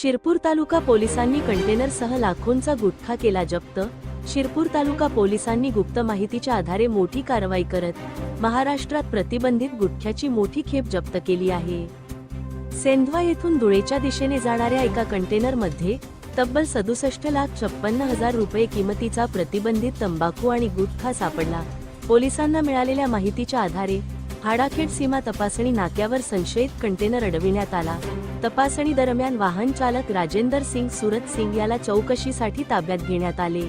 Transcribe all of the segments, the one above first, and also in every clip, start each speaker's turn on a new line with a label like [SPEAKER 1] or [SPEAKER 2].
[SPEAKER 1] शिरपूर तालुका पोलिसांनी कंटेनरसह लाखोंचा गुटखा केला जप्त. शिरपूर तालुका पोलिसांनी गुप्त माहितीच्या आधारे मोठी कारवाई करत महाराष्ट्रात प्रतिबंधित गुटख्याची मोठी खेप जप्त केली आहे. सेंधवा येथून धुळेच्या दिशेने जाणाऱ्या एका कंटेनरमध्ये तब्बल सदुसष्ट लाख छप्पन्न हजार रुपये किमतीचा प्रतिबंधित तंबाखू आणि गुटखा सापडला. पोलिसांना मिळालेल्या माहितीच्या आधारे हाडाखेड सीमा तपासणी नाक्यावर संशयित कंटेनर अडविण्यात आला. तपासणी दरम्यान वाहन चालक राजेंदर सिंग सुरत सिंग याला चौकशीसाठी ताब्यात घेण्यात आले.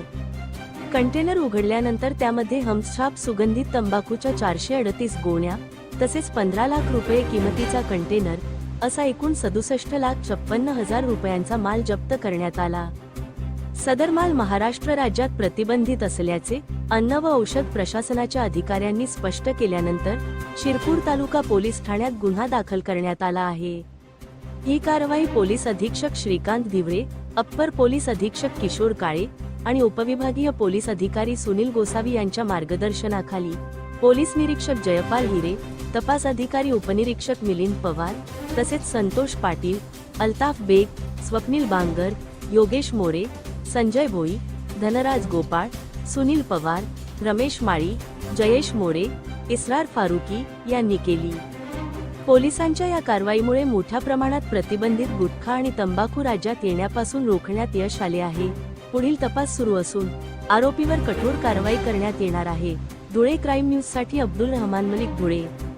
[SPEAKER 1] कंटेनर उघडल्यानंतर त्यामध्ये हमछाप सुगंधित तंबाखूच्या चारशे अडतीस गोण्या तसेच पंधरा लाख रुपये किमतीचा कंटेनर असा एकूण सदुसष्ट लाख छप्पन्न हजार रुपयांचा माल जप्त करण्यात आला. सदर माल महाराष्ट्र राज्यात प्रतिबंधित असल्याचे अन्न व औषध प्रशासनाच्या अधिकाऱ्यांनी स्पष्ट केल्यानंतर शिरपूर तालुका पोलीस ठाण्यात गुन्हा दाखल करण्यात आला आहे. ही कारवाई पोलीस अधीक्षक श्रीकांत धिवळे अप्पर पोलीस अधीक्षक किशोर काळे आणि उपविभागीय पोलीस अधिकारी सुनील गोसावी यांच्या मार्गदर्शनाखाली पोलीस निरीक्षक जयपाल हिरे तपास अधिकारी उपनिरीक्षक मिलिंद पवार तसेच संतोष पाटील अल्ताफ बेग स्वप्नील बांगर योगेश मोरे संजय भोई धनराज गोपाळ सुनील पवार रमेश माळी जयेश मोरे इस्रार फारुकी यांनी केली. पोलिसांच्या या कारवाईमुळे मोठ्या प्रमाणात प्रतिबंधित गुटखा आणि तंबाखू राज्यात येण्यापासून रोखण्यात यश आले आहे. पुढील तपास सुरू असून आरोपीवर कठोर कारवाई करण्यात येणार आहे. धुळे क्राईम न्यूजसाठी अब्दुल रहमान मलिक धुळे.